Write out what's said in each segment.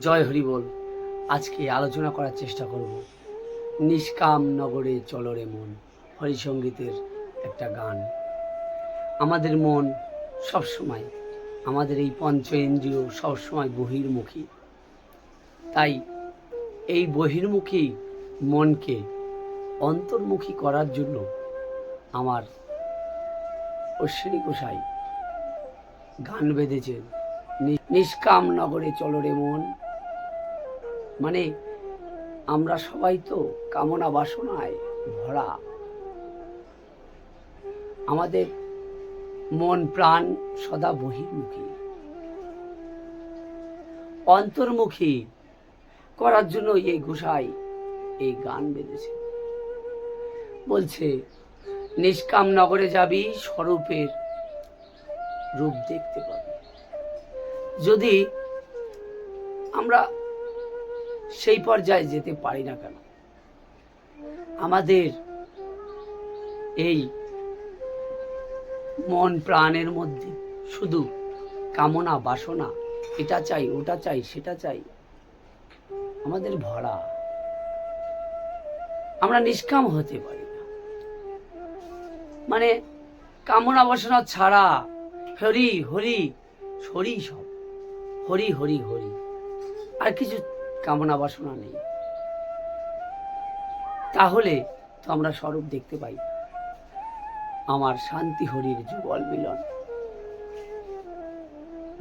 জয় হরি বল। আজকে আলোচনা করার চেষ্টা করব। নিষ্কাম নগরে চলরে মন হরিসঙ্গীতের একটা গান। আমাদের মন সবসময়, আমাদের এই পঞ্চ ইন্দ্রিয় সবসময় বহির্মুখী। তাই এই বহির্মুখী মনকে অন্তর্মুখী করার জন্য আমার অশ্বিনী গোসাই গান বেঁধেছেন। নিষ্কাম নগরে চলরে মন মানে আমরা সবাই তো কামনা বাসনায় ভরা। আমাদের মন প্রাণ সদা বহির্মুখী। অন্তর্মুখী করার জন্য এই গোসাই এই গান বেঁধেছে। বলছে, নিষ্কাম নগরে যাবি, স্বরূপের রূপ দেখতে পাবি। যদি আমরা সেই পর্যায়ে যেতে পারি না কেন? আমাদের এই মন প্রাণের মধ্যে শুধু কামনা, বাসনা, এটা চাই, ওটা চাই, সেটা চাই, আমাদের ভরা। আমরা নিষ্কাম হতে পারি না। মানে কামনা, বাসনা ছাড়া হরি হরি হরি সব। হরি হরি হরি। আর কিছু কামনা বাসনা নেই। তাহলে তো আমরা স্বরূপ দেখতে পাই। আমার শান্তি হরির যুগল মিলন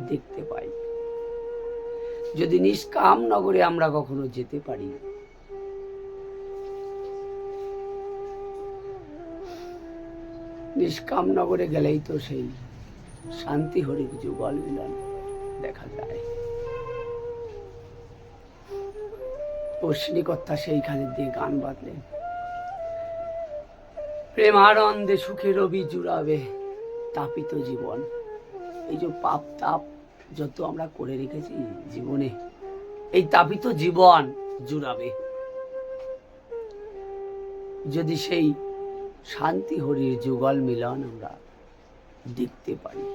দেখতে পাই। যদি নিষ্কাম নগরে আমরা কখনো যেতে পারি নিষ্কাম নগরে গেলেই তো সেই শান্তি হরির যুগল মিলন দেখা যায়। অশ্বিনীকর্তা সেইখানে দিয়ে গান বাঁধলেন। প্রেমানন্দে সুখে রবি জুড়াবে তাপিত জীবন। এই যে পাপ তাপ যত আমরা করে রেখেছি জীবনে, এই তাপিত জীবন জুড়াবে। যদি সেই শান্তি হরির যুগল মিলন আমরা দেখতে পারি।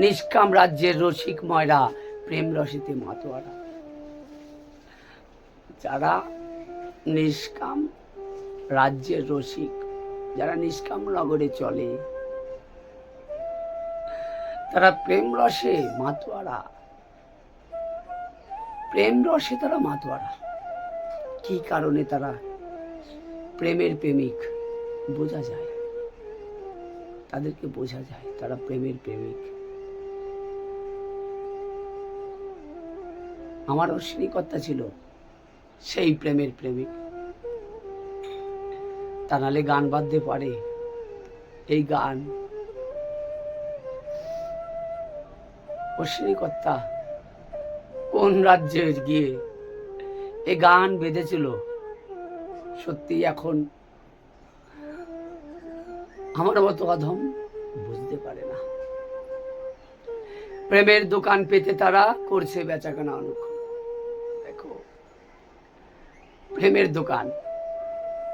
নিষ্কাম রাজ্যের রসিক ময়রা, প্রেম রসিতে মাতোয়ারা। যারা নিষ্কাম, রাজ্যের রসিক, যারা নিষ্কাম নগরে চলে, তারা প্রেম রসে মাতোয়ারা। প্রেম রসে তারা মাতোয়ারা। কি কারণে তারা প্রেমের প্রেমিক? বোঝা যায়। তাদেরকে বোঝা যায় তারা প্রেমের প্রেমিক। আমার অশ্বিনীকর্তা ছিল। সেই প্রেমের প্রেমিক। তা নাহলে গান বাঁধতে পারে এই গান। অশ্বিনীকর্তা কোন রাজ্যে গিয়ে এ গান বেঁধেছিল? সত্যি এখন আমার মতো অধম বুঝতে পারে না। প্রেমের দোকান পেতে তারা করছে বেচাকেনা অনুক্ষণ দেখো প্রেমের দোকান।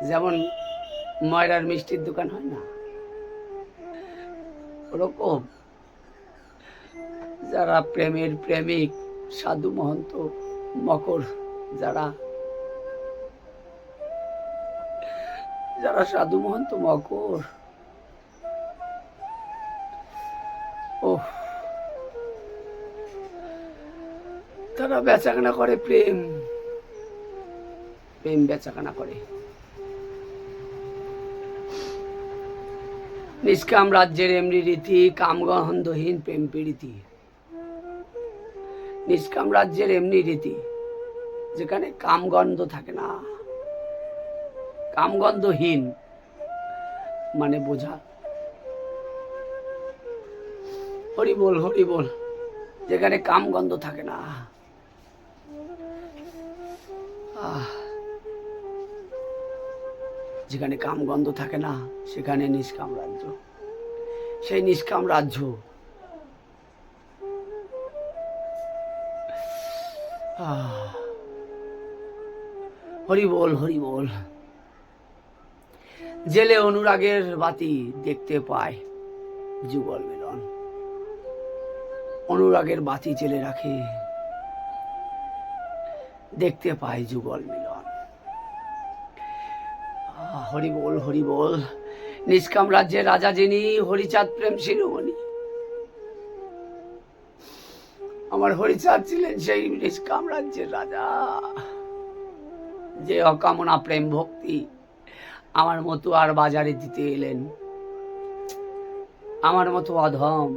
যেমন ময়রার মিষ্টির দোকান হয় না? ওরকম। যারা প্রেমের প্রেমিক, সাধু, মহন্ত, মকর, যারা যারা সাধু, মহন্ত, মকর ও তারা বেচাকেনা করে প্রেম। প্রেম বেচাকানা করে। নিষ্কাম রাজ্যের এমনি রীতি কামগন্ধহীন প্রেম পীড়িতি নিষ্কাম রাজ্যের এমনি রীতি, যেখানে কামগন্ধ থাকে না। কামগন্ধহীন মানে বোঝা। হরি বল হরি বল, যেখানে কামগন্ধ থাকে না। আহ। যেখানে কামগন্ধ থাকে না, সেখানে নিষ্কাম রাজ্য। সেই নিষ্কাম রাজ্য হরি বল হরি বল। জেলে অনুরাগের বাতি দেখতে পায় যুগল মিলন। অনুরাগের বাতি জেলে রাখে, দেখতে পায় যুগল মিলন। হরি বল হরি বল নিষ্কাম রাজ্যের রাজা যিনি, হরিচাঁদ প্রেম শিরোমণি। আমার হরিচাঁদ ছিলেন সেই নিষ্কাম রাজ্যের রাজা। যে অকামনা প্রেম ভক্তি আমার মতো আর বাজারে দিতে এলেন। আমার মতো অধম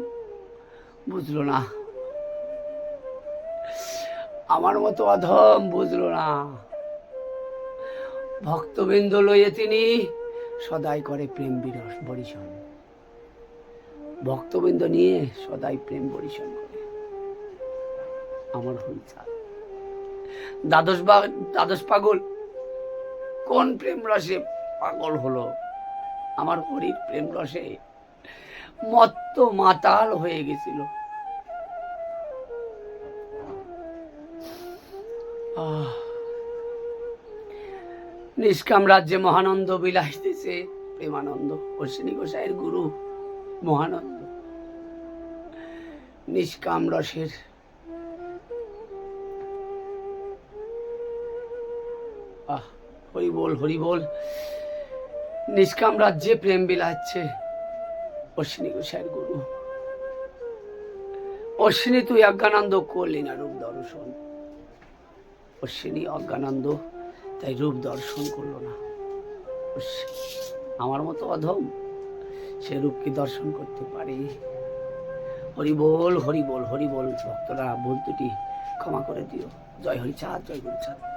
বুঝলো না। আমার মতো অধম বুঝলো না। ভক্তবৃন্দ লইয়ে তিনি সদাই করে প্রেম বিরস বরিশন ভক্তবৃন্দ নিয়ে সদাই প্রেম বরিশন করে। আমার হরিচাঁদ দ্বাদশ বা, দ্বাদশ পাগল, কোন প্রেম রসে পাগল হলো? আমার হরির প্রেম রসে মত্ত মাতাল হয়ে গেছিল। আহ। নিষ্কাম রাজ্যে মহানন্দ বিলাসিতেছে প্রেমানন্দ, অশ্বিনী গোসাইয়ের গুরু মহানন্দ। নিষ্কাম রসের আহ হরি বল হরি বল নিষ্কাম রাজ্যে প্রেম বিলাচ্ছে অশ্বিনী গোসাইয়ের গুরু। অশ্বিনী, তুই অজ্ঞানন্দ করলি না রূপ দর্শন। অশ্বিনী, অজ্ঞানন্দ তাই রূপ দর্শন করল না। আমার মতো অধম, সে রূপকে দর্শন করতে পারে? হরি বল হরি বল হরি বল, ভক্তরা বন্ধুটি ক্ষমা করে দিও। জয় হরি চাঁদ, জয় গুরু চাঁদ